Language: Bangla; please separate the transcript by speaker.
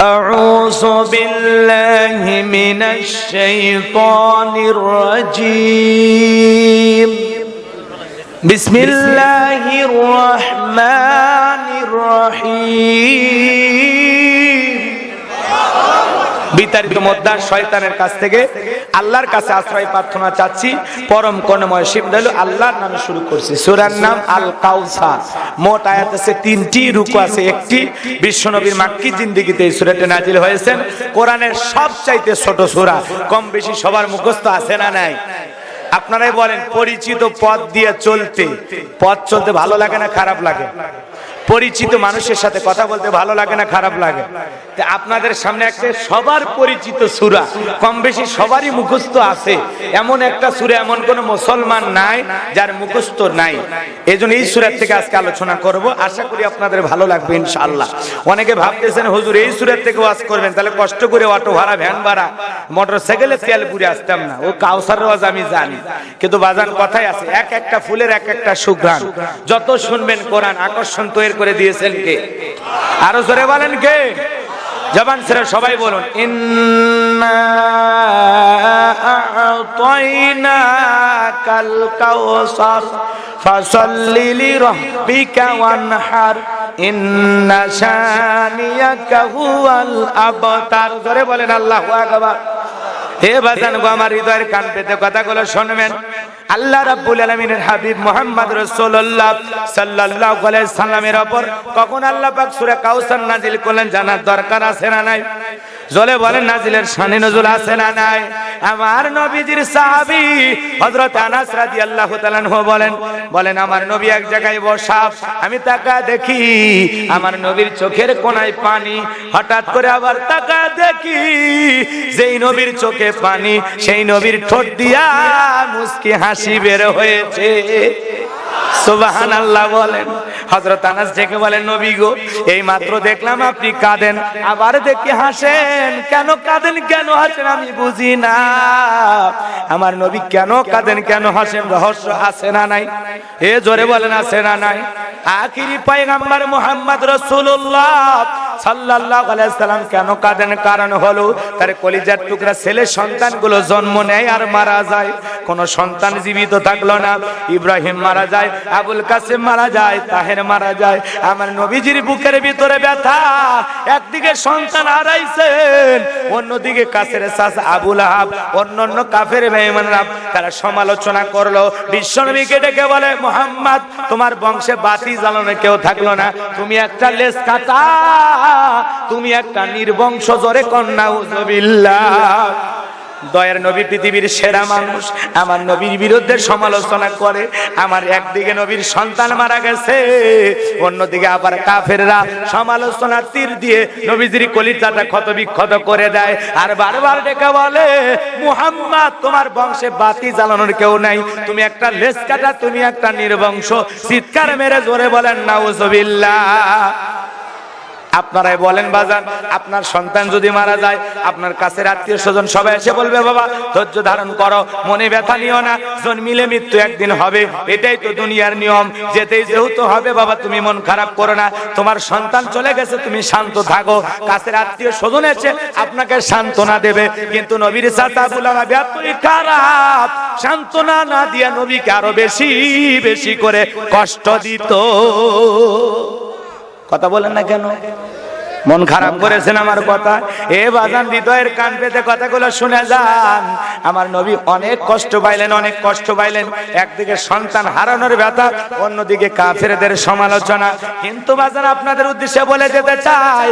Speaker 1: أعوذ بالله من الشيطان الرجيم بسم الله الرحمن الرحيم বিতাড়িত মোদ্দার শয়তানের কাছ থেকে আল্লাহর কাছে আশ্রয় প্রার্থনা চাচ্ছি। পরম করুণাময় শিব দয়ালু আল্লাহর নামে শুরু করছি। সুরার নাম আল কাউসা মোট আয়াত আছে তিনটি রুকু আছে। একটি বিশ্বনবীর মাক্কি জিন্দেগিতে এই সূরাটি নাজিল হয়েছেন কোরআনের সবচাইতে ছোট সূরা। কম বেশি সবার মুখস্থ আছে না নাই? আপনারাই বলেন, পরিচিত পথ দিয়ে চলতে। পথ চলতে ভালো লাগে না খারাপ লাগে? পরিচিত মানুষের সাথে কথা বলতে ভালো লাগে না, খারাপ লাগে? আপনাদের সামনে একটা সবার পরিচিত সুরা, কম বেশি সবারই মুখস্থ আছে। এমন একটা সুরা, এমন কোন মুসলমান নাই যার মুখস্থ নাই। এই জন্য এই সুরার থেকে আজকে আলোচনা করব। আশা করি আপনাদের ভালো লাগবে, ইনশাআল্লাহ। অনেকে ভাবতেছেন, হুজুর, এই সুরার থেকে ওয়াজ করবেন, তাহলে কষ্ট করে অটো ভাড়া, ভ্যান ভাড়া মোটর সাইকেলে তেল পুরে আসতাম না। ও কাউসার ওয়াজ আমি জানি, কিন্তু বাজান কথাই আছে, এক একটা ফুলের এক একটা সুঘ্রাণ। যত শুনবেন কোরআন, আকর্ষণ তৈরি করে দিয়েছেন কে? আরও জোরে বলেন কে? জবান ছেড়ে সবাই বলেন আল্লাহু হে বাজান গো, আমার হৃদয়ের কান পেতে কথাগুলো শুনবেন। আল্লাহ রাব্বুল আলামিনের হাবিব মুহাম্মদ রাসূলুল্লাহ সাল্লাল্লাহু আলাইহি সাল্লামের উপর কখন আল্লাহ পাক সূরা কাউসার নাযিল করলেন জানার দরকার আছে না নাই? জলে বলেন, নাজিলের শানে নজুল আছে না নাই? আমার নবীজির সাহাবী হযরত আনাস রাদিয়াল্লাহু তাআলা বলেন বলেন, আমার নবী এক জায়গায় বসা, আমি তাকা দেখি, আমার নবীর চোখের কোনায় পানি। হঠাৎ করে আবার তাকা দেখি, যেই নবীর চোখে পানি, সেই নবীর ঠোঁট দিয়া মুস্কি হাসি বের হয়েছে। সুবাহান আল্লাহ বলেন। হজরত আনাস ডেকে বলেন নবী গো, এই মাত্র দেখলাম আপনি কাঁদেন। আবার দেখি হাসেন, কেন কাঁদেন, কেন হাসেন আমি বুঝি না। আমার নবী, কেন কাঁদেন, কেন হাসেন, রহস্য আছে না নাই? এ জোরে বলেন, আছে না নাই। আখিরি পয়গাম্বার মোহাম্মদ রসুল্লাহ সাল্লাম কেন কাঁদেন? কারণ হলো, তার কলিজার টুকরা ছেলে সন্তানগুলো জন্ম নেয় আর মারা যায়। কোন সন্তান জীবিত থাকল না। ইব্রাহিম মারা যায়, আবুল মারা যায়, তাহের মারা যায়। আমার নবীজির বুকের ভিতরে ব্যথা। একদিকে সন্তান হারাইছেন, অন্যদিকে কাছের শাস আবুল আহাব, অন্যান্য কাফের তারা সমালোচনা করল। বিশ্বনবীকে ডেকে বলে, মোহাম্মদ, তোমার বংশে বাতি জ্বালানো কেউ থাকল না। তুমি একটা লেস কাটা। তুমি একটা নির্বংশ জরে কন্যা, উজবিল্লাহ। দয়ার নবী পৃথিবীর সেরা মানুষ, আমার নবীর বিরুদ্ধে সমালোচনা করে, আমার একদিকে নবীর সন্তান মারা গেছে, অন্যদিকে আবার কাফেররা সমালোচনা তীর দিয়ে নবীজির কলিজাটা ক্ষত বিক্ষত করে দেয়। আর বারবার ডেকে বলে, মুহাম্মদ, তোমার বংশে বাতি জ্বালানোর কেউ নাই। তুমি একটা লেস কাটা তুমি একটা নির্বংশ। চিৎকার মেরে জোরে বলেন না নাউজুবিল্লাহ। আপনারাই বলেন, বাজান, আপনার সন্তান যদি মারা যায়, আপনার কাছের আত্মীয় স্বজন সবাই এসে বলবে, বাবা, ধৈর্য ধারণ করো, মনে ব্যথা নিও না, জন্মিলে মৃত্যু একদিন হবে। এটাই তো দুনিয়ার নিয়ম। যেতেই যেহেতু হবে, বাবা, তুমি মন খারাপ করো না, তোমার সন্তান চলে গেছে, তুমি শান্ত থাকো। কাছের আত্মীয় স্বজন এসে আপনাকে সান্ত্বনা দেবে। কিন্তু নবীর ব্যর্থই খারাপ। সান্ত্বনা না দিয়া নবীকে আরও বেশি বেশি করে কষ্ট দিত। কথা বলেন না কেন? মন খারাপ করেছেন আমার কথা। এ বাজান হৃদয়ের কান পেতে কথাগুলো শুনে যান। আমার নবী অনেক কষ্ট পাইলেন, অনেক কষ্ট পাইলেন। একদিকে সন্তান হারানোর ব্যথা, অন্যদিকে কাফেরদের সমালোচনা। কিন্তু বাজান আপনাদের উদ্দেশ্যে বলে যেতে চাই